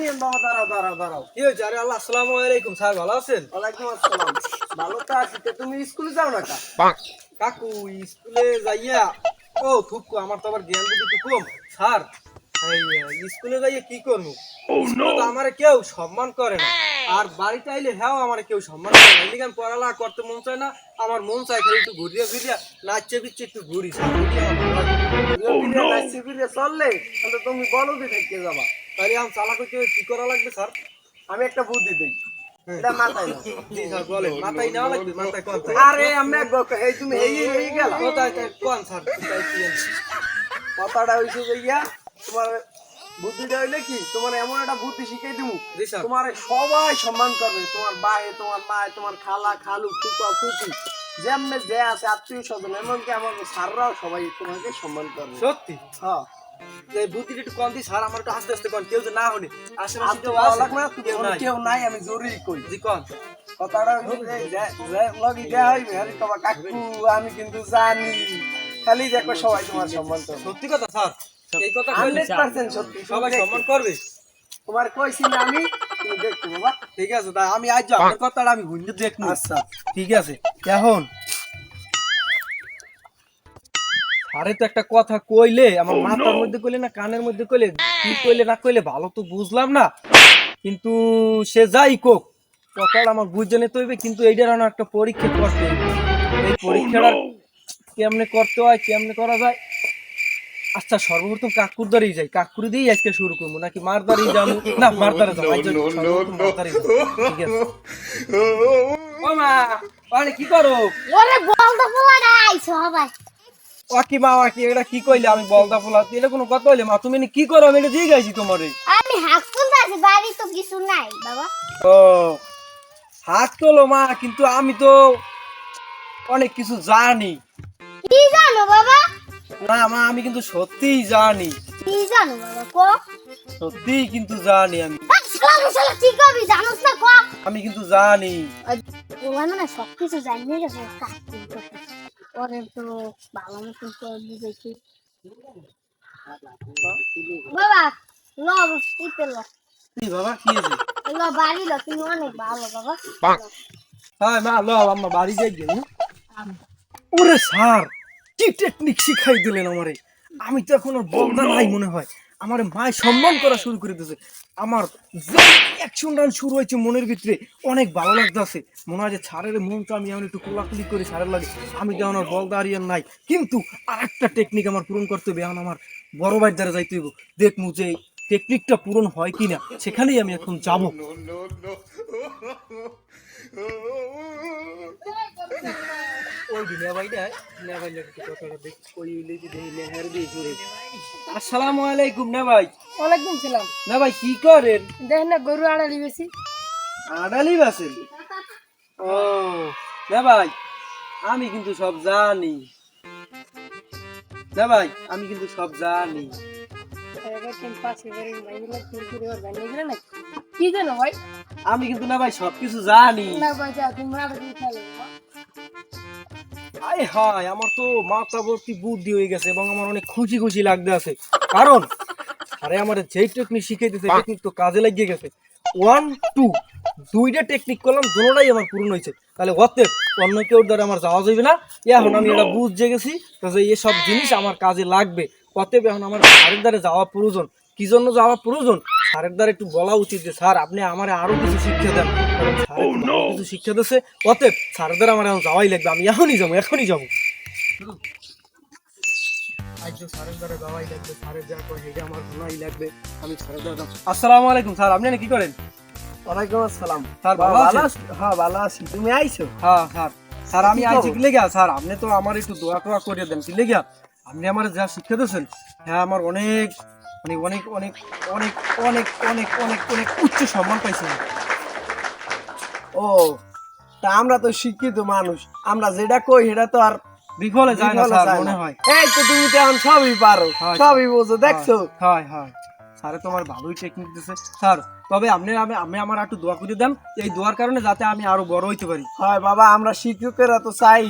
আরিয়ান বাবা দাঁড়াও দাঁড়াও দাঁড়াও। কি হয়েছে? আরে আল্লাহ আসসালামু আলাইকুম স্যার ভালো আছেন? ওয়ালাইকুম আসসালাম। ভালো তো আছি তুমি স্কুলে যাও না কাকু স্কুলে যাইয়া ও থুকু আমার তো আবার জ্ঞান বুদ্ধি কম। স্যার স্কুলে যাইয়া কি করব? আমার কেউ সম্মান করে না। আর বাড়িতে আইলে হ্যাঁ আমার কেউ সম্মান করে না। এদিকে পড়ালেখা করতে মন চায় না। আমার মন চায় খালি একটু ঘুরিয়ে ঘুরিয়ে নাচছে বিচ্ছে একটু ঘুরি। নাচি ফিরে চললে তুমি বলো যে থেকে যাবা। তাহলে আমি চালা করতে কি করা লাগবে স্যার? আমি একটা বুদ্ধি দিই। এটা মাথায়। জি স্যার বলেন। মাথায় নেওয়া লাগবে মাথায় কোন। আরে আমি গক- এই তুমি এই এই গেল। কোথায় কোন স্যার? কথাটা হইছে যে ইয়া তোমার বুদ্ধিটা হইলে কি তোমার এমন একটা বুদ্ধি শিখাই দিমু। তোমার সবাই সম্মান করবে। তোমার ভাই তোমার মা তোমার খালা খালু ফুপা ফুপি যেমনে যে আছে আত্মীয় স্বজন এমনকি আমার স্যাররাও সবাই তোমাকে সম্মান করবে। সত্যি? হ্যাঁ। এই বুদ্ধিটা একটু কম দিই স্যার আমার একটু আস্তে আস্তে কোন কেউ যে না হলে আশেপাশে কেউ লাগবে না কেউ নাই। কেউ নাই আমি জরুরি কই। জি কোন। কথাটা হইছে যে যে- যে লগি দেয়া হইবে আরে তোমার কাকু আমি কিন্তু জানি। খালি দেখো সবাই তোমার সম্মান করবে। সত্যি কথা স্যার। এই কথা কইলে হান্ড্রেড পার্সেন্ট সত্যি সবাই সম্মান করবে। তোমার কইছি না আমি তুমি দেখো বাবা। ঠিক আছে আমি আজ আপনার কথাটা আমি ভুলে দেখব। আচ্ছা। ঠিক আছে। এখন আরে তো একটা কথা কইলে আমার মাথার মধ্যে কইলে না কানের মধ্যে কইলে কি কইলে না কইলে ভালো তো বুঝলাম না। কিন্তু সে যাই কোক কথাটা আমার বুঝে নিতে হইবে কিন্তু এইটার আমার একটা পরীক্ষা করতে এই পরীক্ষাটা কেমনে করতে হয় কেমনে করা যায়? আচ্ছা সর্বপ্রথম কাকুর দ্বারেই যাই। কাকুর দিয়েই আজকে শুরু করব নাকি মার দ্বারেই যাব? না মার দ্বারে যাব মার দ্বারেই যাব। ঠিক আছে। ও মা আরে কি করো? ওরে বলদা পোলাটা আইছো সবাই। ওকি মা ওকি এটা কি কইলে আমি বলদা ফুলা? এটা কোনো কথা হইলে মা তুমি কি করো? আমি এটা তোমারে। আমি তুলতেছি বাড়ি তো কিছু নাই বাবা। ও হাত তোলো মা কিন্তু আমি তো অনেক কিছু জানি। কি জানো বাবা? না মা আমি কিন্তু সত্যিই জানি। কি জানো বাবা কো? সত্যিই কিন্তু জানি আমি। ঠিক জানোস না কো? আমি কিন্তু জানি। মানে সব কিছু জানি কাকি ওরে তো ভালো মতন করে বুঝেছি বাবা ল ইতে ল কি বাবা কি ল বাড়ি ল তুমি অনেক ভালো বাবা। হ্যাঁ মা ল আম্মা বাড়ি যাই গেল ওরে স্যার কি টেকনিক শিখাই দিলেন আমারে? আমি তো এখন আর বলদা নাই মনে হয়। আমার মায় সম্মান করা শুরু করে দিয়েছে। আমার যে অ্যাকশন ডান শুরু হয়েছে মনের ভিতরে। অনেক ভালো লাগতেছে। মনে হয় যে ছাড়ের মনটা আমি এখন একটু কোলাকুলি করে ছাড়ের লাগে। আমি তো আমার বলদা আর ইয়ার নাই। কিন্তু আর একটা টেকনিক আমার পূরণ করতে হবে। এখন আমার বড় ভাইয়ের দ্বারা যাইতে হইব। দেখমু যে টেকনিকটা পূরণ হয় কিনা। সেখানেই আমি এখন যাব। আসসালামু আলাইকুম না ভাই। ওয়ালাইকুম সালাম। না ভাই কি করেন? দেখেন না গরু আড়ালি বেশি। আডালি বাসেন ও না ভাই আমি কিন্তু সব জানি। না ভাই আমি কিন্তু সব জানি। কি জানো ভাই? আমি কিন্তু না ভাই সবকিছু জানি। না ভাই যা আয় হায় আমার তো মাথা ভর্তি বুদ্ধি হয়ে গেছে এবং আমার অনেক খুশি খুশি লাগতে আছে। কারণ আরে আমার যেই টেকনিক শিখাইতেছে টেকনিক তো কাজে লাগিয়ে গেছে। ওয়ান টু দুইটা টেকনিক করলাম দুটোটাই আমার পূরণ হয়েছে। তাহলে অতএব অন্য কেউ দ্বারা আমার যাওয়া যাবে না। এখন আমি এটা বুঝে গেছি তো যে এসব জিনিস আমার কাজে লাগবে। অতএব এখন আমার স্যারের দ্বারে যাওয়া প্রয়োজন। কি জন্য যাওয়া প্রয়োজন? স্যারের দ্বারা একটু বলা উচিত যে স্যার আপনি আমার আরও কিছু শিক্ষা দেন। ভালো কিছু শিক্ষা দিচ্ছে অতএব স্যারের দ্বারা আমার এখন যাওয়াই লাগবে। আমি এখনই যাব এখনই যাব। আসসালামু আলাইকুম স্যার আপনি কি করেন? ওয়ালাইকুম আসসালাম। স্যার, ভালো ভালো আছেন? আছো হ্যাঁ ভালো আছি। তুমি আইছো? হ্যাঁ স্যার। স্যার আমি আইছি কি লেগা স্যার আপনি তো আমার একটু দোয়া টোয়া করে দেন কি লেগা আপনি আমার যা শিক্ষা দিয়েছেন হ্যাঁ আমার অনেক মানে অনেক অনেক অনেক অনেক অনেক অনেক অনেক উচ্চ সম্মান পাইছে ও তা আমরা তো শিক্ষিত মানুষ। আমরা যেটা কই সেটা তো আর বিফলে যায় না স্যার মনে হয়। এই তো তুমি তো এখন সবই পারো সবই বোঝো দেখছ? হয় হয়। স্যার তোমার ভালোই টেকনিক দিছে। স্যার তবে আপনি আমি আমি আমার একটু দোয়া করে দেন এই দোয়ার কারণে যাতে আমি আরও বড় হইতে পারি। হয় বাবা আমরা শিক্ষকেরা তো চাই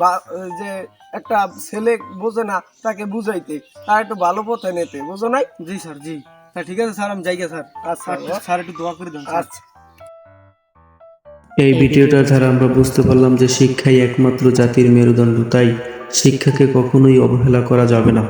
বা যে একটা ছেলে বোঝে না তাকে বুঝাইতে। তার একটু ভালো পথে নিতে বুঝো নাই? জি স্যার জি। হ্যাঁ ঠিক আছে স্যার আমি যাই গে, স্যার। আচ্ছা স্যার স্যার একটু দোয়া করে দেন আচ্ছা। এই ভিডিওটার দ্বারা আমরা বুঝতে পারলাম যে শিক্ষাই একমাত্র জাতির মেরুদণ্ড তাই শিক্ষাকে কখনোই অবহেলা করা যাবে না।